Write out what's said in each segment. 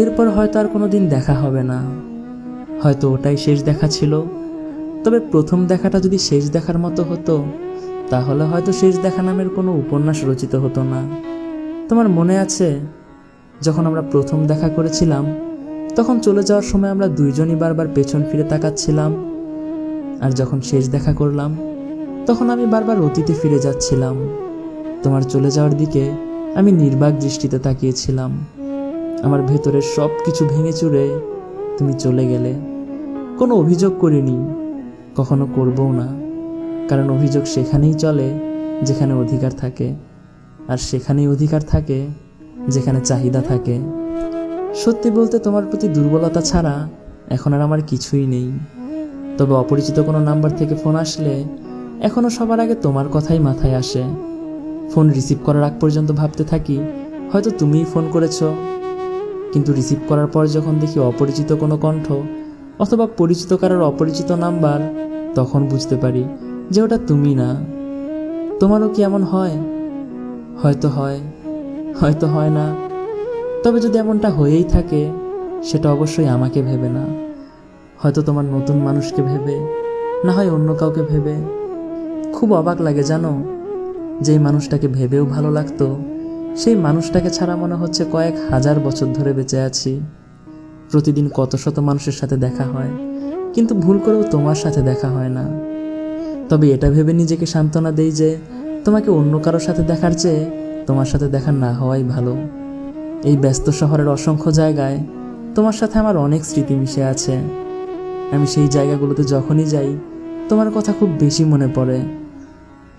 এরপর হয়তো আর কোনো দিন দেখা হবে না। হয়তো ওটাই শেষ দেখা ছিল। তবে প্রথম দেখাটা যদি শেষ দেখার মতো হতো, তাহলে হয়তো শেষ দেখা নামের কোনো উপন্যাস রচিত হতো না। তোমার মনে আছে, যখন আমরা প্রথম দেখা করেছিলাম, তখন চলে যাওয়ার সময় আমরা দুইজনই বারবার পেছন ফিরে তাকাচ্ছিলাম। আর যখন শেষ দেখা করলাম, তখন আমি বারবার অতীতে ফিরে যাচ্ছিলাম। তোমার চলে যাওয়ার দিকে আমি নির্বাক দৃষ্টিতে তাকিয়েছিলাম। আমার ভেতরের সব কিছু ভেঙে চুরে তুমি চলে গেলে। কোনো অভিযোগ করিনি, কখনো করবও না। কারণ অভিযোগ সেখানেই চলে যেখানে অধিকার থাকে। আর সেখানেই অধিকার থাকে যেখানে চাহিদা থাকে। সত্যি বলতে তোমার প্রতি দুর্বলতা ছাড়া এখন আর আমার কিছুই নেই। তবে অপরিচিত কোনো নাম্বার থেকে ফোন আসলে এখনও সবার আগে তোমার কথাই মাথায় আসে। ফোন রিসিভ করার আগ পর্যন্ত ভাবতে থাকি, হয়তো তুমিই ফোন করেছ। কিন্তু রিসিভ করার পর যখন দেখি অপরিচিত কোনো কণ্ঠ অথবা পরিচিত কারোর অপরিচিত নাম্বার, তখন বুঝতে পারি যে ওটা তুমি না। তোমারও কি এমন হয়? হয়তো হয় হয়তো হয় না। তবে যদি এমনটা হয়েই থাকে, সেটা অবশ্যই আমাকে ভেবে না। হয়তো তোমার নতুন মানুষকে ভেবে, না হয় অন্য কাউকে ভেবে। খুব অবাক লাগে জানো যেই মানুষটাকে ভেবেও ভালো লাগতো। সেই মানুষটাকে ছাড়া মনে হচ্ছে কয়েক হাজার বছর ধরে বেঁচে আছি। প্রতিদিন কত শত মানুষের সাথে দেখা হয়, কিন্তু ভুল করেও তোমার সাথে দেখা হয় না। তবে এটা ভেবে নিজেকে সান্ত্বনা দেই যে, তোমাকে অন্য কারোর সাথে দেখার চেয়ে তোমার সাথে দেখা না হওয়াই ভালো। এই ব্যস্ত শহরের অসংখ্য জায়গায় তোমার সাথে আমার অনেক স্মৃতি মিশে আছে। আমি সেই জায়গাগুলোতে যখনই যাই, তোমার কথা খুব বেশি মনে পড়ে।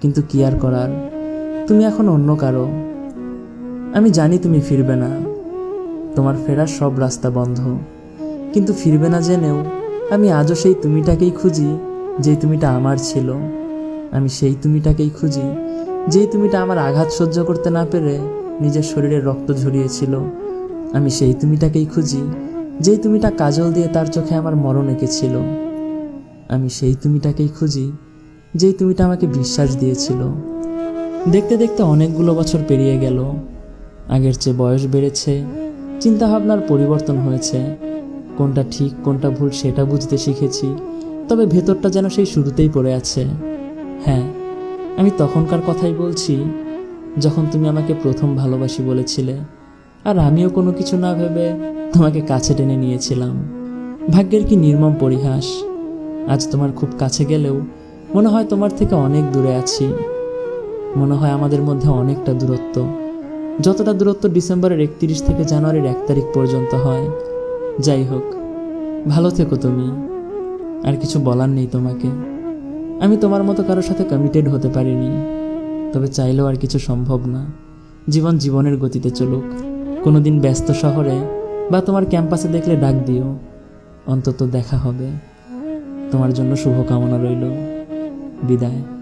কিন্তু কি আর করার? তুমি এখন অন্য কারও। আমি জানি তুমি ফিরবে না। তোমার ফেরার সব রাস্তা বন্ধ। কিন্তু ফিরবে না জেনেও আমি আজও সেই তুমিটাকেই খুঁজি, যেই তুমিটা আমার ছিল। আমি সেই তুমিটাকেই খুঁজি, যেই তুমিটা আমার আঘাত সহ্য করতে না পেরে নিজের শরীরে রক্ত ঝরিয়েছিল। আমি সেই তুমিটাকেই খুঁজি, যেই তুমিটা কাজল দিয়ে তার চোখে আমার মরণ এঁকেছিল। আমি সেই তুমিটাকেই খুঁজি, যেই তুমিটা আমাকে বিশ্বাস দিয়েছিল। দেখতে দেখতে অনেকগুলো বছর পেরিয়ে গেল। আগের চেয়ে বয়স বেড়েছে, চিন্তাভাবনার পরিবর্তন হয়েছে। কোনটা ঠিক, কোনটা ভুল সেটা বুঝতে শিখেছি, তবে ভেতরটা যেন সেই শুরুতেই পড়ে আছে। হ্যাঁ আমি তখনকার কথাই বলছি, যখন তুমি আমাকে প্রথম ভালোবাসি বলেছিলে, আর আমিও কোনো কিছু না ভেবে তোমাকে কাছে টেনে নিয়েছিলাম। ভাগ্যের কি নির্মম পরিহাস, আজ তোমার খুব কাছে গেলেও মনে হয় তোমার থেকে অনেক দূরে আছি। মনে হয় আমাদের মধ্যে অনেকটা দূরত্ব। যতটা দূরত্ব ডিসেম্বরের একত্রিশ থেকে জানুয়ারির এক তারিখ পর্যন্ত হয়। যাই হোক, ভালো থেকো তুমি। আর কিছু বলার নেই তোমাকে। আমি তোমার মতো কারোর সাথে কমিটেড হতে পারিনি। তবে চাইলেও আর কিছু সম্ভব না। জীবন জীবনের গতিতে চলুক। কোনো দিন ব্যস্ত শহরে বা তোমার ক্যাম্পাসে দেখলে ডাক দিও। অন্তত দেখা হবে। তোমার জন্য শুভকামনা রইল। বিদায়।